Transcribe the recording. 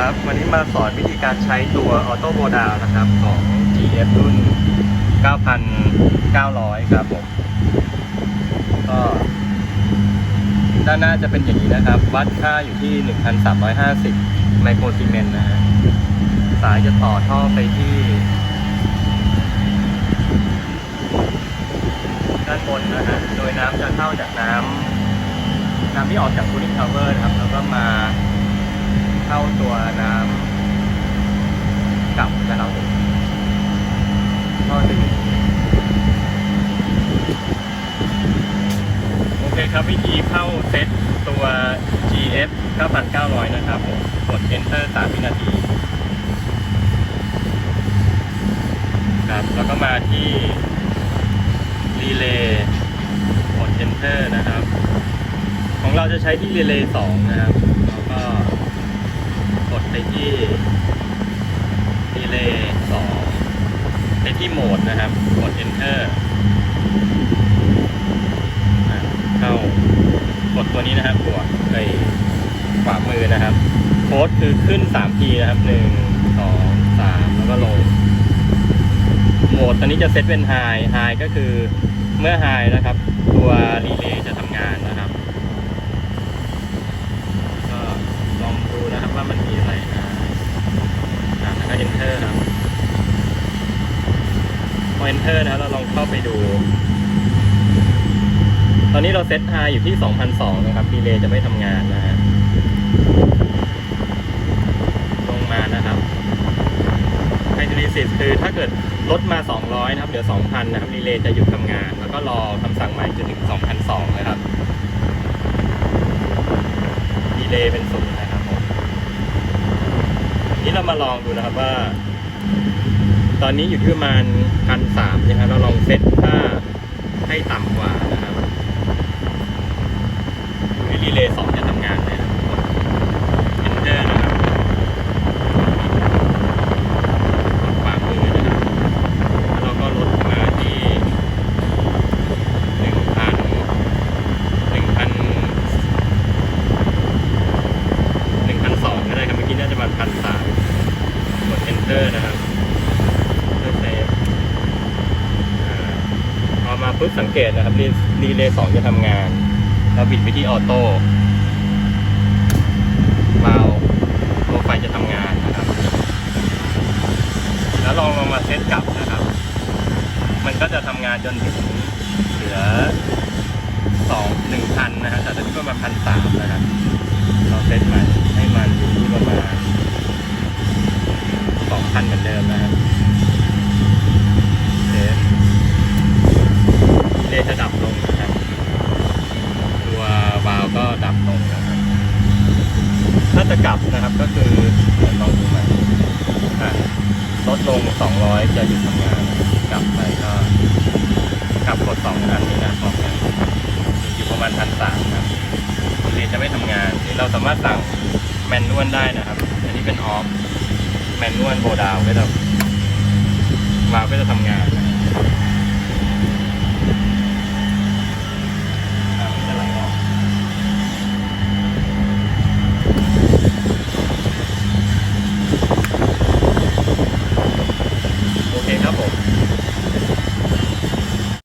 ครับ วันนี้มาสอนวิธีการใช้ตัวออโต้โบดาวนะครับของ GF รุ่น 9,900 ครับผมก็ด้านหน้าจะเป็นอย่างนี้นะครับ วัดค่าอยู่ที่ 1,350 ไมโครซีเมนต์นะฮะสายจะต่อท่อไปที่ ด้านบนนะฮะโดยน้ำจะเข้าจากน้ำน้ำที่ออกจาก cooling tower นะครับเข้าตัวน้ำกลับนะครับผม ก็จะอยู่โอเคครับวิธีเข้าเซตตัว GF 9,900 นะครับผมกด enter 3 วินาทีครับแล้วก็มาที่รีเลย์กด enter นะครับ ของเราจะใช้ที่รีเลย์2นะครับ แล้วก็กดไปที่รีเลย์2 ที่โหมดนะครับกด enter เข้ากดตัวนี้นะครับบวกไอ้ขวามือนะครับ โค้ดคือขึ้น 3 ทีนะครับ 1 2 3 แล้วก็ลง โหมดตอนนี้จะเซตเป็น high high ก็คือเมื่อ high นะครับ ตัวรีเลย์จะทำงานนะครับ ก็ลองดูนะครับว่ามันมีอะไรนะอะแล้วก็ enter ครับ พอ enter นะครับเราลองเข้าไปดู ตอนนี้เราเซตไฮอยู่ที่ 2,002 นะครับรีเลย์จะไม่ทำงานนะฮะลงมานะครับไฮดรีสิสคือถ้าเกิดลดมา 200 นะครับเหลือ2,000 นะครับรีเลย์จะหยุดทำงาน แล้วก็รอคำสั่งใหม่จนถึง 2,002นะครับรีเลย์เป็นศูนย์นะครับผมนี้เรามาลองดูนะครับว่า ตอนนี้อยู่ที่ประมาณ1,300ใช่ไหมครับ เราลองเซตค่าให้ต่ำกว่านะครับดูที่รีเลย์2จะทำงานเลยนะครับกด enter นะครับขวามือนะครับ แล้วเราก็ลดมาที่หนึ่งพันหนึ่งพันหนึ่งพันสองก็ได้ครับ เมื่อกี้น่าจะประมาณพันสามกด enter นะครับเพื่อเซฟอ่าพอมา ปุ๊บสังเกตนะครับรีรีเลย์สองจะทำงาน เราบิดไปที่ออโต้วาตัวไฟจะทำงานนะครับ แล้วลองลงมาเซตกลับนะครับ มันก็จะทำงานจนถึงเหลือสองหนึ่งพันนะฮะแต่ตอนนี้ประมาณพันสามนะครับเราเซตใหม่ให้มันอยู่ที่ประมาณสองพันเหมือนเดิมนะครับเซต เลจะดับลงนะครับ ตัววาล์วก็ดับลงนะครับถ้าจะกลับนะครับก็คือเดี๋ยวลองดูม่อะลดลง 200 จะหยุดทำงาน กลับไปก็กลับกด2อันนี้นะพร้อมกันอยู่ประมาณพันสามครับเรียจะไม่ทำงานหรือเราสามารถสั่งแมนนวลได้นะครับ อันนี้เป็นออฟแมนนวลโบดาวก็จะวาล์วก็จะทำงานนะครับ